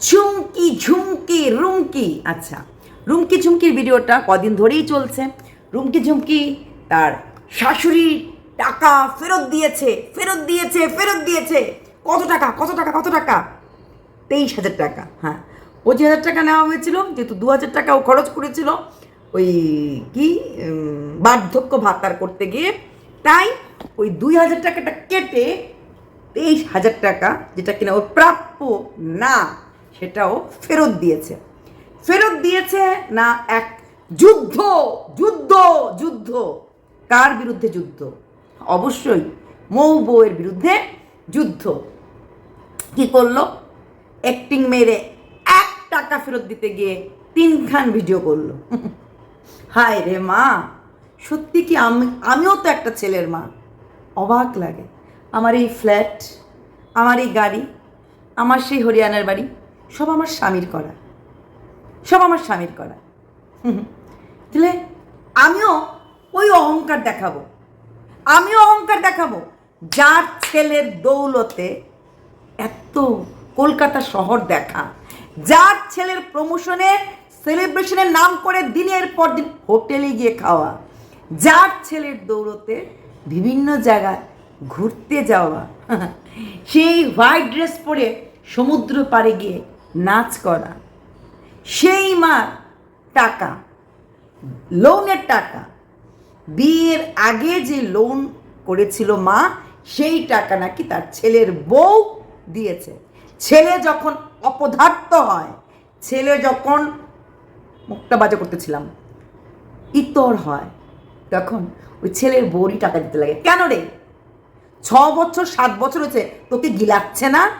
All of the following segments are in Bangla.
চুমকি ঝুমকি, রুমকি। আচ্ছা রুমকি, ঝুমকির ভিডিওটা কদিন ধরেই চলছে। রুমকি, ঝুমকি তার শাশুড়ি টাকা ফেরত দিয়েছে ফেরত দিয়েছে ফেরত দিয়েছে। কত টাকা কত টাকা কত টাকা? তেইশ হাজার টাকা হ্যাঁ। পঁচিশ হাজার টাকা নেওয়া হয়েছিল, যেহেতু দু হাজার টাকা ও খরচ করেছিল। ওই কি বার্ধক্য ভাতার করতে গিয়ে। তাই ওই দুই হাজার টাকাটা কেটে তেইশ হাজার টাকা, যেটা কিনা ওর প্রাপ্য না সেটাও ফেরত দিয়েছে। ফেরত দিয়েছে না এক যুদ্ধ যুদ্ধ যুদ্ধ। কার বিরুদ্ধে যুদ্ধ? অবশ্যই মৌ বউয়ের বিরুদ্ধে যুদ্ধ। কি করল? অ্যাক্টিং মেরে এক টাকা ফেরত দিতে গিয়ে তিনখান ভিডিও করল। হায় রে মা! সত্যি কি আমি, আমিও তো একটা ছেলের মা। অবাক লাগে। আমার এই ফ্ল্যাট আমার এই গাড়ি, আমার সেই হরিয়ানার বাড়ি। সব আমার স্বামীর করা সব আমার স্বামীর করা। তাহলে আমিও ওই অহংকার দেখাবো আমিও অহংকার দেখাবো যার ছেলের দৌলতে এত কলকাতা শহর দেখা, যার ছেলের প্রমোশনে সেলিব্রেশনের নাম করে দিনের পর দিন হোটেলে গিয়ে খাওয়া, যার ছেলের দৌলতে বিভিন্ন জায়গায় ঘুরতে যাওয়া, সেই হোয়াইট ড্রেস পরে সমুদ্র পাড়ে গিয়ে নাচ করা। সেই মার টাকা, লোনের টাকা, বিয়ের আগে যে লোন করেছিল মা, সেই টাকা নাকি তার ছেলের বউ দিয়েছে। ছেলে যখন অপদার্থ হয়, ছেলে যখন মুখটা বাজে করতেছিলাম, ইতর হয়, তখন ওই ছেলের বউরই টাকা দিতে লাগে। কেন রে? ছ বছর, সাত বছর হয়েছে, তোকে গিলাচ্ছে না,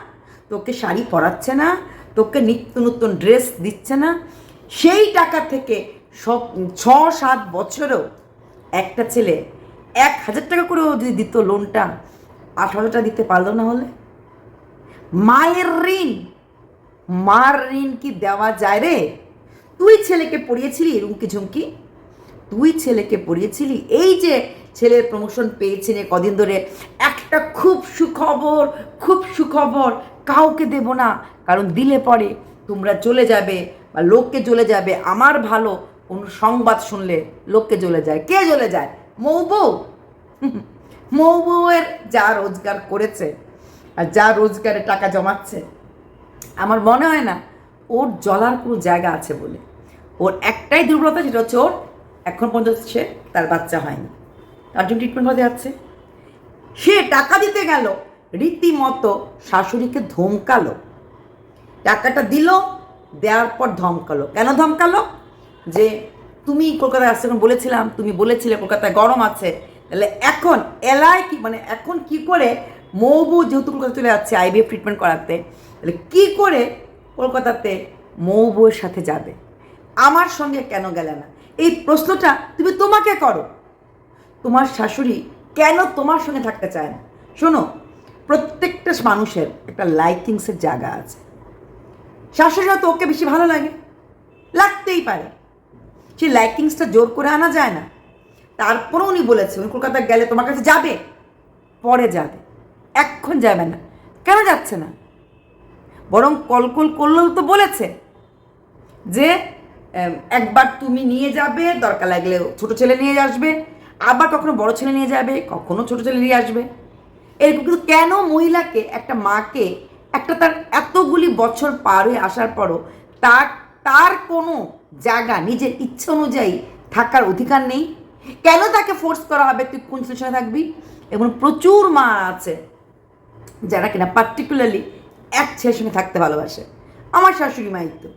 তোকে শাড়ি পরাচ্ছে না তোকে নিত্য নতুন ড্রেস দিচ্ছে না। সেই টাকা থেকে সব ছ সাত বছরেও একটা ছেলে এক হাজার টাকা করেও যদি দিত লোনটা আট হাজার টাকা দিতে পারল না হলে? মায়ের ঋণ, মার ঋণ কি দেওয়া যায় রে? তুই ছেলেকে পড়িয়েছিলি রুমকি ঝুমকি? তুই ছেলেকে পড়িয়েছিলি। এই যে ছেলের প্রমোশন পেয়েছি নে কদিন ধরে। একটা খুব সুখবর খুব সুখবর, কাউকে দেব না। কারণ দিলে পরে তোমরা চলে যাবে বা লোককে চলে যাবে। আমার ভালো, কোনো সংবাদ শুনলে লোককে চলে যায়। কে চলে যায়? মৌ বউ। মৌ বউয়ের যা রোজগার করেছে আর যা রোজগারে টাকা জমাচ্ছে, আমার মনে হয় না ওর জ্বলার কোনো জায়গা আছে বলে। ওর একটাই দুর্বলতা, সেটা হচ্ছে ওর এখন পর্যন্ত সে তার বাচ্চা হয়নি। তার জন্য ট্রিটমেন্ট হতে যাচ্ছে। সে টাকা দিতে গেল, রীতিমতো শাশুড়িকে ধমকালো। টাকাটা দিল, দেওয়ার পর ধমকালো। কেন ধমকালো? যে তুমি কলকাতায় আসছে এখন বলেছিলাম, তুমি বলেছিলে কলকাতায় গরম আছে। তাহলে এখন এলায় কি মানে এখন কি করে মৌবু যেহেতু কলকাতা চলে যাচ্ছে আইবিএফ ট্রিটমেন্ট করাতে, তাহলে কি করে কলকাতাতে মৌবুয়ের সাথে যাবে? আমার সঙ্গে কেন গেলে না? এই প্রশ্নটা তুমি তোমাকে করো। তোমার শাশুড়ি কেন তোমার সঙ্গে থাকতে চায় না? শোনো, প্রত্যেকটা মানুষের একটা লাইকিংসের জায়গা আছে। শাশুড়িরা তো ওকে বেশি ভালো লাগে, লাগতেই পারে। সেই লাইকিংসটা জোর করে আনা যায় না। তারপরে উনি বলেছে উনি কলকাতা গেলে তোমার কাছে যাবে, পরে যাবে। এক্ষণ যাবে না। কেন যাচ্ছে না? বরং কলকল করলেও তো বলেছে যে একবার তুমি নিয়ে যাবে, দরকার লাগলে ছোট ছেলে নিয়ে আসবে। আবার কখনো বড় ছেলে নিয়ে যাবে, কখনো ছোট ছেলে নিয়ে আসবে। এরকম কিন্তু কেন মহিলাকে, একটা মাকে, একটা তার এতগুলি বছর পার হয়ে আসার পরও তার তার কোনো জায়গা, নিজের ইচ্ছে অনুযায়ী থাকার অধিকার নেই? কেন তাকে ফোর্স করা হবে? তুই কোন ছেলের থাকবি? এবং প্রচুর মা আছে যারা কিনা পার্টিকুলারলি এক ছেলের সঙ্গে থাকতে ভালোবাসে। আমার শাশুড়ি মাই তো।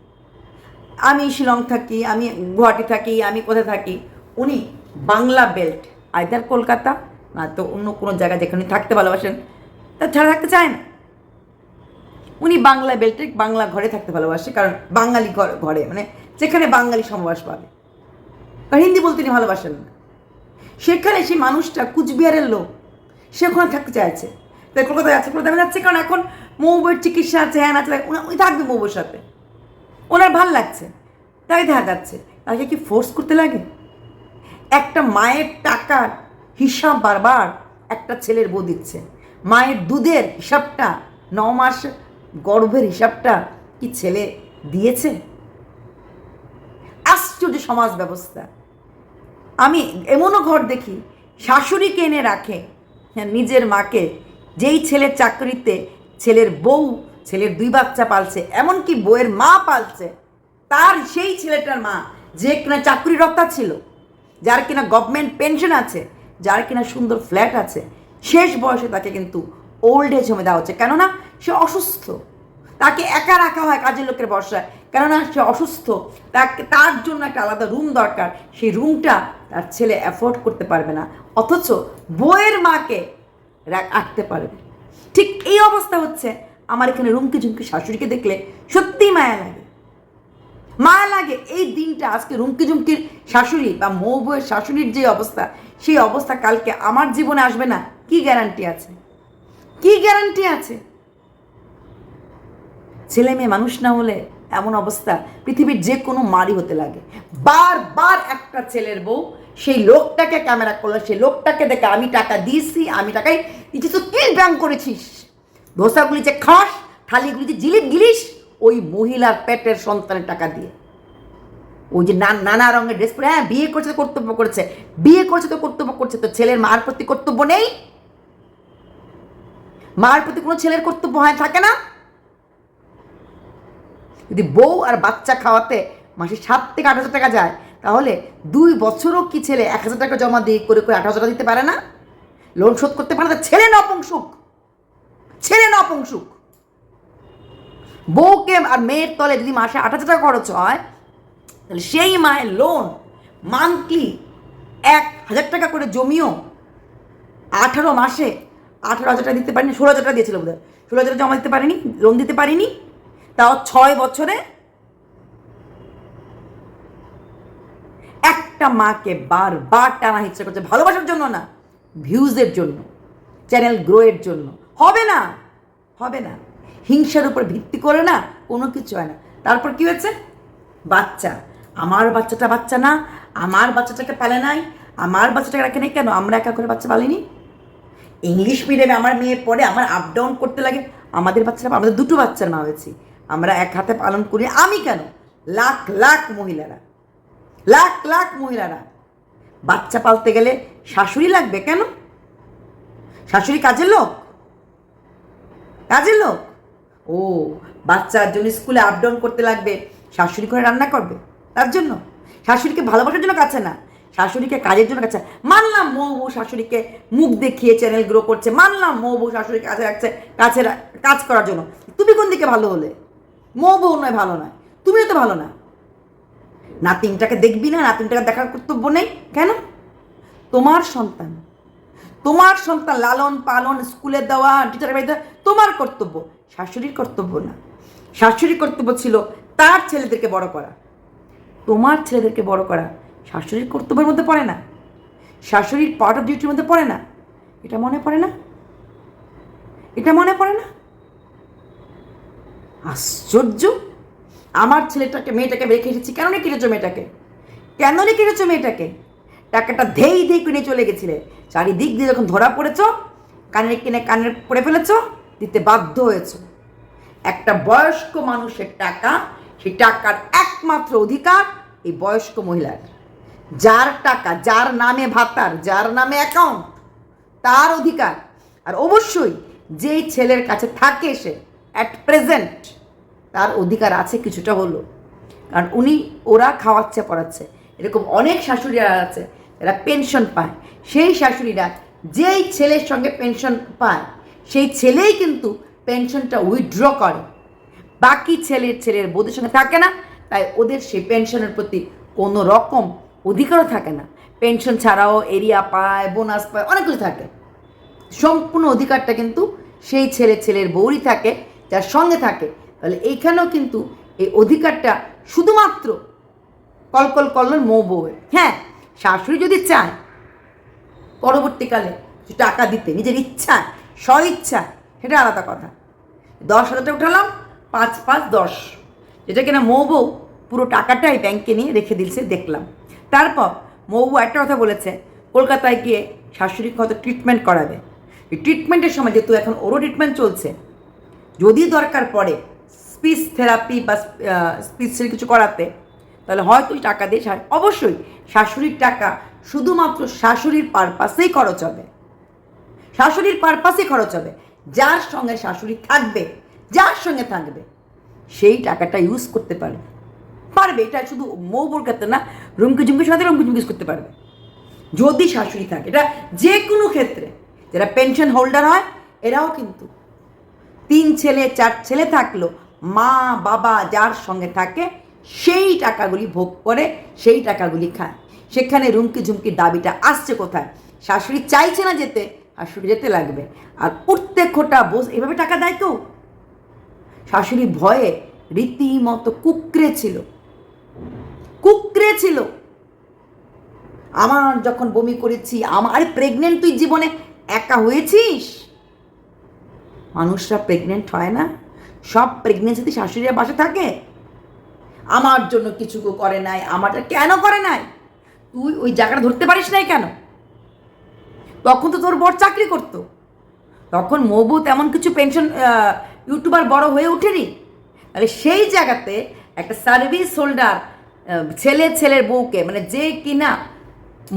আমি শিলং থাকি, আমি গুয়াহাটি থাকি, আমি কোথায় থাকি, উনি বাংলা বেল্ট আইদার কলকাতা না তো অন্য কোনো জায়গায় যেখানে থাকতে ভালোবাসেন, তা ছাড়া থাকতে চায় না। উনি বাংলা বেল্টে বাংলা ঘরে থাকতে ভালোবাসে, কারণ বাঙালি ঘর- মানে যেখানে বাঙালি সমবাস পাবে। কারণ হিন্দি বলতে তিনি ভালোবাসেন না। সেখানে সেই মানুষটা কুচবিহারের লোক, সে ওখানে থাকতে চাইছে। তাই কলকাতায় আছে কলকাতায় যাচ্ছে, কারণ এখন মৌবের চিকিৎসা আছে হ্যান আছে উনি থাকবে মৌবের সাথে। ওনার ভালো লাগছে, তাই দেখা যাচ্ছে। তাকে কি ফোর্স করতে লাগে? একটা মায়ের টাকার হিসাব বারবার একটা ছেলের বউ দিচ্ছে। মায়ের দুধের হিসাবটা ন মাস গর্ভের হিসাবটা কি ছেলে দিয়েছে? আশ্চর্য সমাজ ব্যবস্থা। আমি এমনও ঘর দেখি শাশুড়িকে এনে রাখে হ্যাঁ, নিজের মাকে। যেই ছেলের চাকরিতে ছেলের বউ ছেলের দুই বাচ্চা পালছে এমনকি বউয়ের মা পালছে তার সেই ছেলেটার মা যে কিনা চাকরিরতা ছিল যার কিনা গভর্নমেন্ট পেনশন আছে, যার কিনা সুন্দর ফ্ল্যাট আছে, শেষ বয়সে তাকে কিন্তু ওল্ড এজ হোমে দেওয়া হচ্ছে। কেননা সে অসুস্থ। তাকে একা রাখা হয় কাজের লোকের বর্ষায় কেননা সে অসুস্থ। তাকে, তার জন্য একটা আলাদা রুম দরকার। সেই রুমটা তার ছেলে অ্যাফোর্ড করতে পারবে না। অথচ বইয়ের মাকে আঁকতে পারবে। ঠিক এই অবস্থা হচ্ছে। আমার এখানে রুমকি ঝুমকি শাশুড়িকে দেখলে সত্যিই মায়া লাগে। মায়া লাগে। এই দিনটা আজকে রুমকি ঝুমকির শাশুড়ি বা মৌ বউয়ের শাশুড়ির যে অবস্থা, সেই অবস্থা কালকে আমার জীবনে আসবে না। কি গ্যারান্টি আছে? কি গ্যারান্টি আছে? ছেলে মেয়ে মানুষ না হলে এমন অবস্থা পৃথিবীর যে কোনো মারই হতে লাগে। বারবার একটা ছেলের বউ, সেই লোকটাকে ক্যামেরা করল, সেই লোকটাকে দেখে আমি টাকা দিয়েছি, আমি টাকাই দিচ্ছি তো কি ব্যায়াম করেছিস? ধোসাগুলি যে খাস, থালিগুলি যে জিলিপ গিলিস ওই মহিলার পেটের সন্তানের টাকা দিয়ে। ওই যে নানা রঙের ড্রেস পরে হ্যাঁ বিয়ে করছে তো কর্তব্য করেছে। বিয়ে করছে তো কর্তব্য করছে, তো ছেলের মার প্রতি কর্তব্য নেই? মার প্রতি কোনো ছেলের কর্তব্য হয়, থাকে না? যদি বউ আর বাচ্চা খাওয়াতে মাসে সাত থেকে আট হাজার টাকা যায়, তাহলে দুই বছরও কি ছেলে এক হাজার টাকা জমা দিয়ে করে করে আট হাজার টাকা দিতে পারে না? লোন শোধ করতে পারে না, ছেলে নপুংসুক ছেলে নপুংসুক বউকে আর মেয়ের তলে যদি মাসে আট হাজার টাকা খরচ হয়, তাহলে সেই মায়ের লোন মান্থলি এক হাজার টাকা করে জমিও আঠারো মাসে আঠারো হাজার টাকা দিতে পারিনি, ষোলো হাজার টাকা দিয়েছিল বোধহয়। ষোলো হাজার টাকা জমা দিতে পারিনি লোন দিতে পারিনি, তাও ছয় বছরে একটা মাকে বারবার টানা ইচ্ছা করছে, ভালোবাসার জন্য না ভিউজের জন্য চ্যানেল গ্রোয়ের জন্য। হবে না হবে না। হিংসার উপর ভিত্তি করে না, কোনো কিছু হয় না। তারপর কি হয়েছে? বাচ্চা। আমার বাচ্চাটা বাচ্চা না, আমার বাচ্চাটাকে পালে নাই, আমার বাচ্চাটাকে রাখে নাই কেন? আমরা একা করে বাচ্চা পালিনি? ইংলিশ মিডিয়ামে আমার মেয়ে পড়ে, আমার আপ ডাউন করতে লাগে। আমাদের বাচ্চারা, আমাদের দুটো বাচ্চার মা হয়েছি। আমরা এক হাতে পালন করি, আমি কেন? লাখ লাখ মহিলারা। লাখ লাখ মহিলারা। বাচ্চা পালতে গেলে শাশুড়ি লাগবে কেন? শাশুড়ি কাজের লোক? কাজের লোক? ও, বাচ্চার জন্য স্কুলে আপ ডাউন করতে লাগবে। শাশুড়ি করে রান্না করবে? তার জন্য? শাশুড়িকে ভালোবাসার জন্য কাছে না। শাশুড়িকে কাজের জন্য কাছে মানলাম মৌ বউ শাশুড়িকে মুখ দেখিয়ে চ্যানেল গ্রো করছে। মানলাম মৌ বউ শাশুড়িকে কাছে রাখছে, কাছে কাজ করার জন্য। তুমি কোন দিকে ভালো হলে? মৌ বউ নয়, ভালো নয়। তুমিও তো ভালো না। নাতিনটাকে দেখবি না? নাতিনটাকে দেখার কর্তব্য নেই? কেন? তোমার সন্তান। তোমার সন্তান লালন পালন, স্কুলে দেওয়া টিচারের বাড়িতে, তোমার কর্তব্য। শাশুড়ির কর্তব্য না। শাশুড়ির কর্তব্য ছিল তার ছেলেদেরকে বড় করা। তোমার ছেলেদেরকে বড় করা শাশুড়ির কর্তব্যের মধ্যে পড়ে না। শাশুড়ির পার্ট অফ ডিউটির মধ্যে পড়ে না। এটা মনে পড়ে না? এটা মনে পড়ে না? আশ্চর্য! আমার ছেলেটাকে, মেয়েটাকে রেখে এসেছি। কেন রেখে এসেছ মেয়েটাকে? কেন রেখে এসেছ মেয়েটাকে? টাকাটা ধেই ধেই কিনে চলে গেছিলে। চারিদিক দিয়ে যখন ধরা পড়েছ, কানের কিনে কানের পড়ে ফেলেছ, দিতে বাধ্য হয়েছ। একটা বয়স্ক মানুষের টাকা, সেই টাকার একমাত্র অধিকার এই বয়স্ক মহিলার। যার টাকা, যার নামে ভাতার, যার নামে অ্যাকাউন্ট তার অধিকার। আর অবশ্যই যেই ছেলের কাছে থাকে সে অ্যাট প্রেজেন্ট তার অধিকার আছে কিছুটা হলো কারণ উনি ওরা খাওয়াচ্ছে, পড়াচ্ছে। এরকম অনেক শাশুড়িরা আছে, যারা পেনশন পায়। সেই শাশুড়িরা যেই ছেলের সঙ্গে পেনশন পায়, সেই ছেলেই কিন্তু পেনশনটা উইথড্র করে। বাকি ছেলের ছেলের বউদের সঙ্গে থাকে না, তাই ওদের সেই পেনশনের প্রতি কোনো রকম অধিকারও থাকে না। পেনশন ছাড়াও এরিয়া পায় বোনাস পায়, অনেক কিছু থাকে। সম্পূর্ণ অধিকারটা কিন্তু সেই ছেলে ছেলের বউরই থাকে, যার সঙ্গে থাকে। তাহলে এইখানেও কিন্তু এই অধিকারটা শুধুমাত্র কলকল কল্লোর মৌ বউয়ের। হ্যাঁ শাশুড়ি যদি চায়, পরবর্তীকালে টাকা দিতে, নিজের ইচ্ছা স্ব ইচ্ছা সেটা আলাদা কথা। দশ হাজারটা উঠালাম, পাঁচ পাঁচ দশ। যেটা কিনা মৌ বউ পুরো টাকাটাই ব্যাংকে নিয়ে রেখে দিয়েছে, দেখলাম। তারপর মৌ একটা কথা বলেছে, কলকাতায় গিয়ে শাশুড়িকে হয়তো ট্রিটমেন্ট করাবে। এই ট্রিটমেন্টের সময় যেহেতু এখন ওরও ট্রিটমেন্ট চলছে, যদি দরকার পড়ে স্পিচ থেরাপি বা স্পিচ কিছু করাতে, তাহলে হয়তো টাকা দিয়ে অবশ্যই শাশুড়ির টাকা শুধুমাত্র শাশুড়ির পারপাসেই খরচ হবে। শাশুড়ির পারপাসে খরচ হবে। যার সঙ্গে শাশুড়ি থাকবে, যার সঙ্গে থাকবে, সেই টাকাটা ইউজ করতে পারবে। পারবে, এটা শুধু মৌবর ক্ষেত্রে না, রুমকি ঝুমকির সাথে রুমকি ঝুমকি ইউজ করতে পারবে। যদি শাশুড়ি থাকে, এটা যে কোনো ক্ষেত্রে, যারা পেনশন হোল্ডার হয়, এরাও কিন্তু তিন ছেলে, চার ছেলে থাকল মা, বাবা যার সঙ্গে থাকে, সেই টাকাগুলি ভোগ করে, সেই টাকাগুলি খায়। সেখানে রুমকি ঝুমকির দাবিটা আসছে কোথায়? শাশুড়ি চাইছে না যেতে শাশুড়ি যেতে লাগবে। আর উঠতে খোটা বস, এভাবে টাকা দেয় কেউ? শাশুড়ি ভয়ে রীতিমতো কুকরে ছিল। কুকরে ছিল। আমার যখন বমি করেছি আমার আরে প্রেগনেন্ট তুই জীবনে একা হয়েছিস? মানুষরা প্রেগনেন্ট হয় না। সব প্রেগনেন্সিতে শাশুড়িরা বাসা থাকে। আমার জন্য কিছু করে নাই, আমারটা কেন করে নাই? তুই ওই জায়গাটা ধরতে পারিস নাই কেন? তখন তো তোর বর চাকরি করতো। তখন মবু তেমন কিছু পেনশন ইউটিউবার বড় হয়ে ওঠেনি। তাহলে সেই জায়গাতে একটা সার্ভিস হোল্ডার ছেলে ছেলের বউকে মানে যে কিনা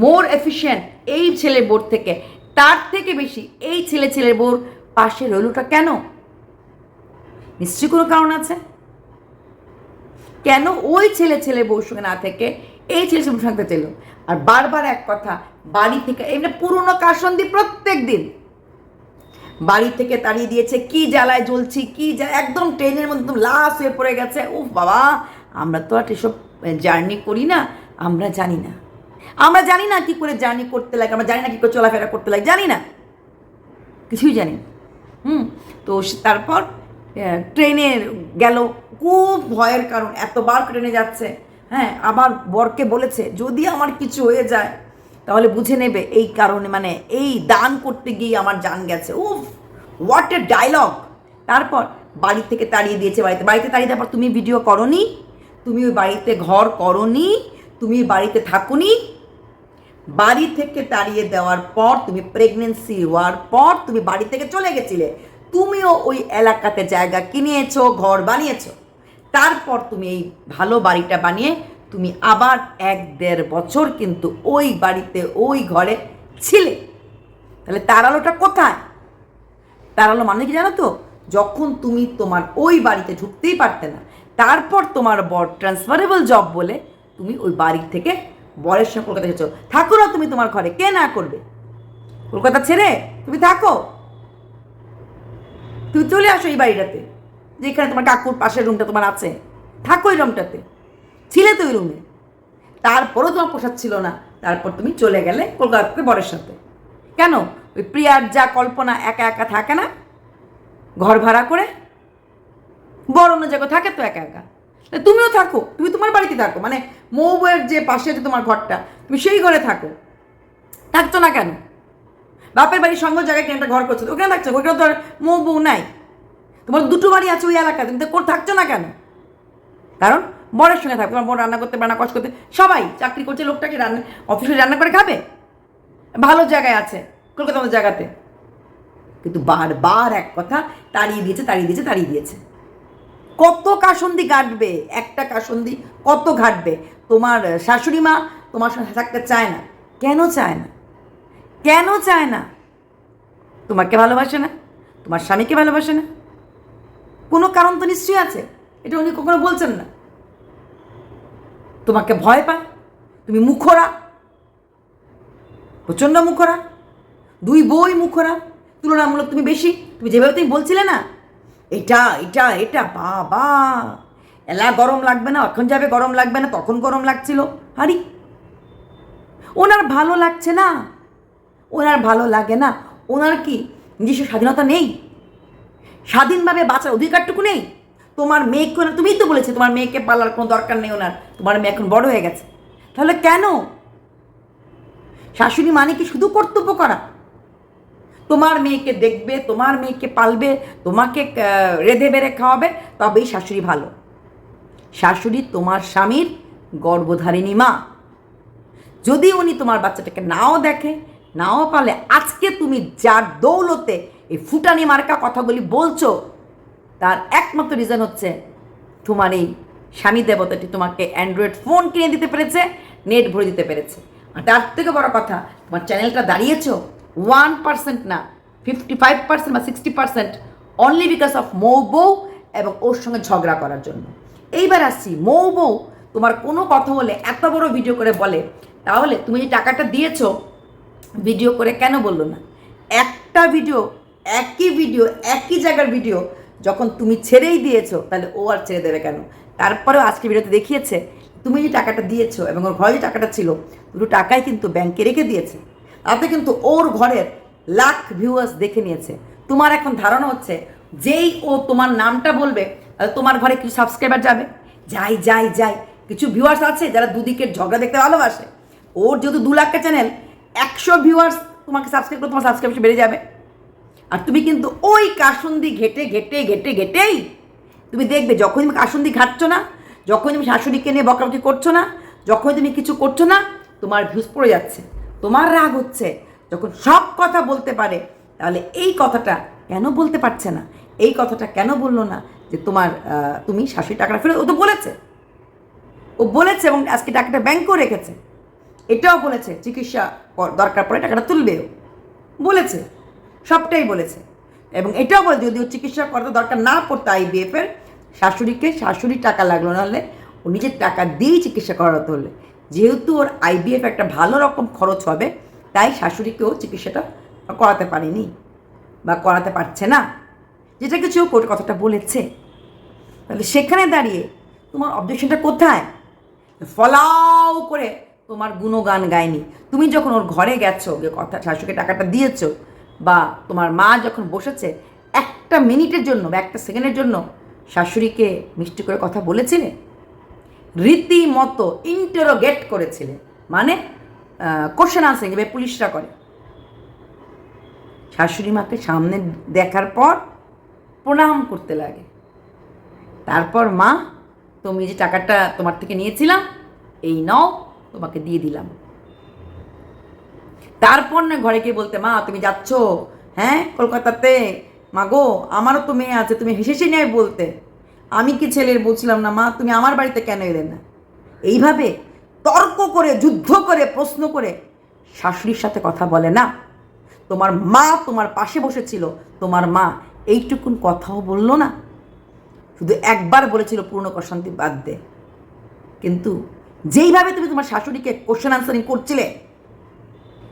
মোর এফিশিয়েন্ট এই ছেলের বোর থেকে, তার থেকে বেশি এই ছেলে ছেলের বোর পাশে রইলটা কেন? নিশ্চয়ই কোনো কারণ আছে? কেন ওই ছেলে ছেলে বউর সঙ্গে না থেকে এই ছেলে থাকতে চাইল আর বারবার এক কথা, বাড়ি থেকে এমনি পুরনো কাসন্দি প্রত্যেক দিন। বাড়ি থেকে তাড়িয়ে দিয়েছে, কি জ্বালায় জ্বলছি, কি একদম ট্রেনের মধ্যে একদম লাশ হয়ে পড়ে গেছে। উফ বাবা, আমরা তো আর এসব জার্নি করি না, আমরা জানি না। আমরা জানি না কি করে জার্নি করতে লাগে, আমরা জানি না কি করে চলাফেরা করতে লাগে, জানি না। কিছুই জানি হুম, তো তারপর ট্রেনে গেল, খুব ভয়ের কারণ, এতবার ট্রেনে যাচ্ছে। হ্যাঁ আবার বরকে বলেছে, যদি আমার কিছু হয়ে যায়, তাহলে বুঝে নেবে এই কারণে মানে এই দান করতে গিয়ে আমার জান গেছে। উফ হোয়াট এ ডায়লগ তারপর বাড়ি থেকে তাড়িয়ে দিয়েছে বাড়িতে। বাড়িতে তাড়িয়ে দেওয়ার তুমি ভিডিও করনি, তুমি ওই বাড়িতে ঘর করনি, তুমি বাড়িতে থাকুনি। বাড়ি থেকে তাড়িয়ে দেওয়ার পর তুমি প্রেগনেন্সি হওয়ার পর তুমি বাড়ি থেকে চলে গেছিলে। তুমিও ওই এলাকাতে জায়গা কিনিয়েছো ঘর বানিয়েছো। তারপর তুমি এই ভালো বাড়িটা বানিয়ে তুমি আবার এক দেড় বছর কিন্তু ওই বাড়িতে, ওই ঘরে ছিলে। তাহলে তার আলোটা কোথায়? তার আলো মানে কি জানো তো? যখন তুমি তোমার ওই বাড়িতে ঢুকতেই পারতে না, তারপর তোমার বর ট্রান্সফারেবল জব বলে তুমি ওই বাড়ি থেকে বরের সঙ্গে কলকাতা এসেছ থাকো না তুমি তোমার ঘরে, কে না করবে? কলকাতা ছেড়ে তুমি থাকো। তুমি চলে আসো এই বাড়িটাতে। যেখানে তোমার কাকুর পাশের রুমটা তোমার আছে। থাকো ওই রুমটাতে ছিলে তো ওই রুমে তারপরও তোমার পোষাচ্ছিল ছিল না। তারপর তুমি চলে গেলে কলকাতাতে বরের সাথে। কেন? ওই প্রিয়ার যা কল্পনা একা একা থাকে না, ঘর ভাড়া করে বড় অন্য জায়গায় থাকে তো একা একা। তুমিও থাকো, তুমি তোমার বাড়িতে থাকো। মানে মৌ বউয়ের যে পাশে যে তোমার ঘরটা, তুমি সেই ঘরে থাকো। থাকতো না কেন? বাপের বাড়ির সঙ্গ জায়গায় কেন একটা ঘর করছ? ওখানে থাকছো? ওখানে তো আর মৌ বউ নাই। তোমার দুটো বাড়ি আছে ওই এলাকায়, তুমি তো থাকছো না কেন? কারণ বরের সঙ্গে থাকবে তোমার বোন রান্না করতে রান্না কষ্ট করতে সবাই চাকরি করছে, লোকটাকে রান্না অফিসে রান্না করে খাবে? ভালো জায়গায় আছে কলকাতা মতো জায়গাতে। কিন্তু বারবার এক কথা, তাড়িয়ে দিয়েছে তাড়িয়ে দিয়েছে তাড়িয়ে দিয়েছে। কত কাসন্দি কাটবে একটা কাসন্দি কত ঘাটবে? তোমার শাশুড়ি মা তোমার সঙ্গে থাকতে চায় না। কেন চায় না? কেন চায় না? তোমাকে ভালোবাসে না, তোমার স্বামীকে ভালোবাসে না। কোনো কারণ তো নিশ্চয়ই আছে। এটা উনি কখনো বলছেন না। তোমাকে ভয় পায়। তুমি মুখরা। প্রচণ্ড মুখরা। দুই বই মুখরা। তুলনামূলক তুমি বেশি। তুমি যেভাবে তুমি বলছিলে না, এটা এটা এটা, বাবা। এলা গরম লাগবে না, এখন যাবে গরম লাগবে না, তখন গরম লাগছিল। হারি ওনার ভালো লাগছে না। ওনার ভালো লাগে না। ওনার কি নিজস্ব স্বাধীনতা নেই? স্বাধীনভাবে বাঁচার অধিকারটুকু নেই? তোমার মেয়েকে তুমিই তো বলেছে, তোমার মেয়েকে পালার কোনো দরকার নেই ওনার। তোমার মেয়ে এখন বড় হয়ে গেছে। তাহলে কেন? শাশুড়ি মানে কি শুধু কর্তব্য করা? তোমার মেয়েকে দেখবে, তোমার মেয়েকে পালবে, তোমাকে রেঁধে বেড়ে খাওয়াবে, তবেই শাশুড়ি ভালো। শাশুড়ি তোমার স্বামীর গর্ভধারিণী মা। যদি উনি তোমার বাচ্চাটাকে নাও দেখে, নাও পালে আজকে তুমি যার দৌলতে এই ফুটানি মার্কা কথাগুলি বলছো, তার একমাত্র রিজন হচ্ছে তোমার এই স্বামী দেবতাটি তোমাকে অ্যান্ড্রয়েড ফোন কিনে দিতে পেরেছে নেট ভরে দিতে পেরেছে। আর তার থেকে বড় কথা, তোমার চ্যানেলটা দাঁড়িয়েছ? ওয়ান পার্সেন্ট না ফিফটি ফাইভ পার্সেন্ট বা sixty percent only because of Mou বউ এবং ওর সঙ্গে ঝগড়া করার জন্য। এইবার আসছি, মৌ বউ তোমার কোনো কথা বলে এত বড় ভিডিও করে বলে, তাহলে তুমি যে টাকাটা দিয়েছ ভিডিও করে কেন বলল না? একটা ভিডিও একই ভিডিও একই জায়গার ভিডিও যখন তুমি ছেড়েই দিয়েছ, তাহলে ও আর ছেড়ে দেবে কেন? তারপরেও আজকে ভিডিওতে দেখিয়েছে, তুমি যে টাকাটা দিয়েছ এবং ওর ঘরে যে টাকাটা ছিল, দুটো টাকাই কিন্তু ব্যাংকে রেখে দিয়েছে। তাতে কিন্তু ওর ঘরের লাখ ভিউয়ার্স দেখে নিয়েছে। তোমার এখন ধারণা হচ্ছে, যেই ও তোমার নামটা বলবে তোমার ঘরে কিছু সাবস্ক্রাইবার যাবে? যাই যাই যাই। কিছু ভিউয়ার্স আছে যারা দুদিকের ঝগড়া দেখতে ভালোবাসে। ওর যেহেতু দু লাখটা চ্যানেল একশো ভিউয়ার্স তোমাকে সাবস্ক্রাইব করে তোমার সাবস্ক্রিপশন বেড়ে যাবে। আর তুমি কিন্তু ওই কাসুন্দি ঘেটে ঘেটে ঘেটে, ঘেটেই তুমি দেখবে যখন তুমি কাসুন্দি ঘাটছ না যখন তুমি শাশুড়িকে নিয়ে বকাবকি করছ না যখন তুমি কিছু করছ না, তোমার ভিউজ পড়ে যাচ্ছে, তোমার রাগ হচ্ছে। যখন সব কথা বলতে পারে, তাহলে এই কথাটা কেন বলতে পারছে না? এই কথাটা কেন বলল না যে তোমার তুমি শাশুড়ি টাকাটা ফেরত, ও তো বলেছে। ও বলেছে এবং আজকে টাকাটা ব্যাংকেও রেখেছে। এটাও বলেছে, চিকিৎসা দরকার পড়ে টাকাটা তুলবেও বলেছে। সবটাই বলেছে। এবং এটাও বলে যদি ও চিকিৎসা করাতে দরকার না পড়তো আইবিএফ এর, শাশুড়িকে শাশুড়ি টাকা লাগল নাহলে ও নিজের টাকা দিয়েই চিকিৎসা করাতে হলে। যেহেতু ওর আইবিএফ একটা ভালো রকম খরচ হবে, তাই শাশুড়িকেও চিকিৎসাটা করাতে পারেনি বা করাতে পারছে না। যেটা কিছু কোর্ট কথাটা বলেছে। তাহলে সেখানে দাঁড়িয়ে তোমার অবজেকশনটা কোথায়? ফলাও করে তোমার গুণগান গায়নি। তুমি যখন ওর ঘরে গেছো যে কথা শাশুকে টাকাটা দিয়েছ বা তোমার মা যখন বসেছে, একটা মিনিটের জন্য বা একটা সেকেন্ডের জন্য শাশুড়িকে মিষ্টি করে কথা বলেছিলে? রীতিমতো ইন্টারোগেট করেছিলে। মানে কোশ্চেন আনসার এভাবে পুলিশরা করে। শাশুড়ি মাকে সামনে দেখার পর প্রণাম করতে লাগে। তারপর মা, তুমি যে টাকাটা তোমার থেকে নিয়েছিলাম, এই নাও, তোমাকে দিয়ে দিলাম। তারপর না ঘরে গিয়ে বলতে, মা, তুমি যাচ্ছ? হ্যাঁ কলকাতাতে? মা গো আমারও তো মেয়ে আছে, তুমি হেসে হেসে নেয় বলতে। আমি কি ছেলের বলছিলাম না, মা? তুমি আমার বাড়িতে কেন এলে না? এইভাবে তর্ক করে, যুদ্ধ করে, প্রশ্ন করে শাশুড়ির সাথে কথা বলে না। তোমার মা তোমার পাশে বসেছিল, তোমার মা এইটুকুন কথাও বলল না। শুধু একবার বলেছিল, পূর্ণ প্রশান্তি বাদ দে। কিন্তু যেইভাবে তুমি তোমার শাশুড়িকে কোশ্চেন আনসারিং করছিলে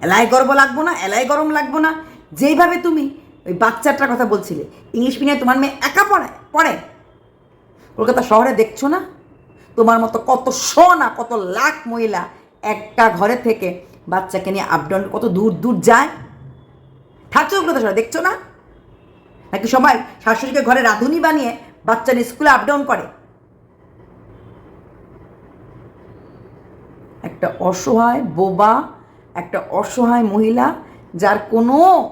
এলাই গর্ব লাগবো না, এলাই গরম লাগবো না। যেইভাবে তুমি ওই বাচ্চাটার কথা বলছিলে, ইংলিশ মিডিয়ামে তোমার মেয়ে একা পড়ে পড়ে। কলকাতা শহরে দেখছ না? তোমার মতো কত শো না কত লাখ মহিলা একটা ঘরে থেকে বাচ্চাকে নিয়ে আপ ডাউন কত দূর দূর যায়। থাকছো কলকাতা শহরে, দেখছ না? নাকি সবাই শাশুড়িকে ঘরে রাঁধুনি বানিয়ে বাচ্চা নিয়ে স্কুলে আপ ডাউন করে? একটা অসহায়, বোবা একটা অসহায় মহিলা যার কোনো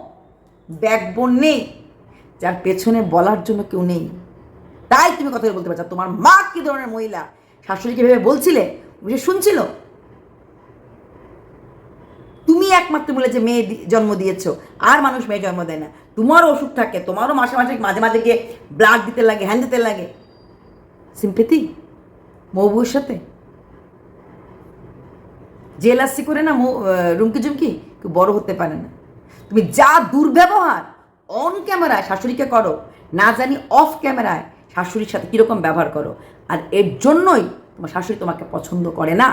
ব্যাকবোন নেই, যার পেছনে বলার জন্য কেউ নেই। তাই তুমি কথা বলতে পারছ। তোমার মা কী ধরনের মহিলা? শাশুড়িকে ভেবে বলছিলে? বুঝে শুনছিল? তুমি একমাত্র বলে যে মেয়ে জন্ম দিয়েছ। আর মানুষ মেয়ে জন্ম দেয় না। তোমারও অসুখ থাকে, তোমারও মাসে মাসে মাঝে মাঝে গিয়ে ব্লাড দিতে লাগে হ্যান্ড দিতে লাগে। সিম্পেথি মৌবুর সাথে? জেলাসি করে না রুমকি জুমকি কেউ বড় হতে পারে না। তুমি যা দুর্ব্যবহার অন ক্যামেরায় শাশুড়িকে করো, না জানি অফ ক্যামেরায় শাশুড়ির সাথে কীরকম ব্যবহার করো, আর এর জন্যই তোমার শাশুড়ি তোমাকে পছন্দ করে না।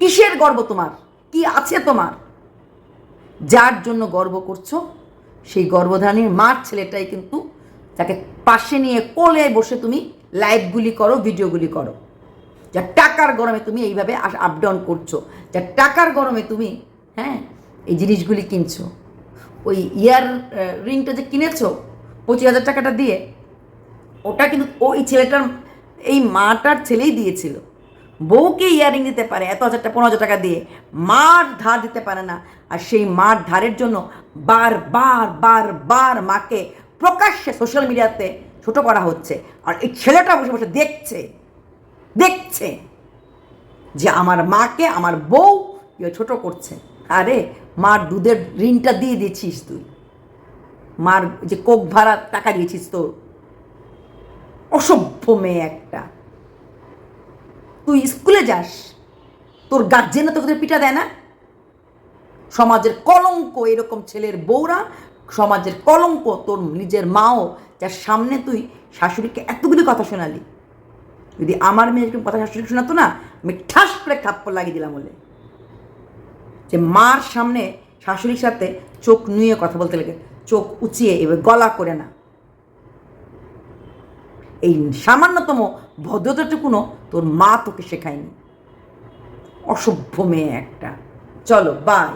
কিসের গর্ব তোমার? কি আছে তোমার? যার জন্য গর্ব করছ, সেই গর্ভধারণীর মার ছেলেটাই কিন্তু তাকে পাশে নিয়ে কোলে বসে তুমি লাইভগুলি করো ভিডিওগুলি করো। যার টাকার গরমে তুমি এইভাবে আপ ডাউন করছ যার টাকার গরমে তুমি হ্যাঁ এই জিনিসগুলি কিনছো। ওই ইয়ার রিংটা যে কিনেছো, পঁচিশ হাজার টাকাটা দিয়ে, ওটা কিন্তু ওই ছেলেটার, এই মাটার ছেলেই দিয়েছিল। বউকে ইয়ারিং দিতে পারে, এত হাজার টাকা পনেরো হাজার টাকা দিয়ে, মার ধার দিতে পারে না। আর সেই মার ধারের জন্য বার বার বার বার মাকে প্রকাশ্যে সোশ্যাল মিডিয়াতে ছোটো করা হচ্ছে। আর এই ছেলেটা বসে বসে দেখছে। দেখছে যে আমার মাকে, আমার বউ ছোট করছে। আরে, মার দুধের ঋণটা দিয়ে দিয়েছিস তুই। মার যে কোক ভাড়া টাকা দিয়েছিস তোর। অসভ্য মেয়ে একটা। তুই স্কুলে যাস, তোর গার্জেনও তোকে পিঠা দেয় না? সমাজের কলঙ্ক এরকম ছেলের বউরা, সমাজের কলঙ্ক তোর নিজের মাও, যার সামনে তুই শাশুড়িকে এতগুলি কথা শোনালি। যদি আমার মেয়ে এরকম কথা শাশুড়ি শোনাতো না, আমি ঠাস করে থাপ্পড় লাগিয়ে দিলাম বলে। যে মার সামনে শাশুড়ির সাথে চোখ নুয়ে কথা বলতে লাগে, চোখ উঁচিয়ে এবার গলা করে না। এই সামান্যতম ভদ্রতাটুকুনও তোর মা তোকে শেখায়নি। অসভ্য মেয়ে একটা। চলো বাই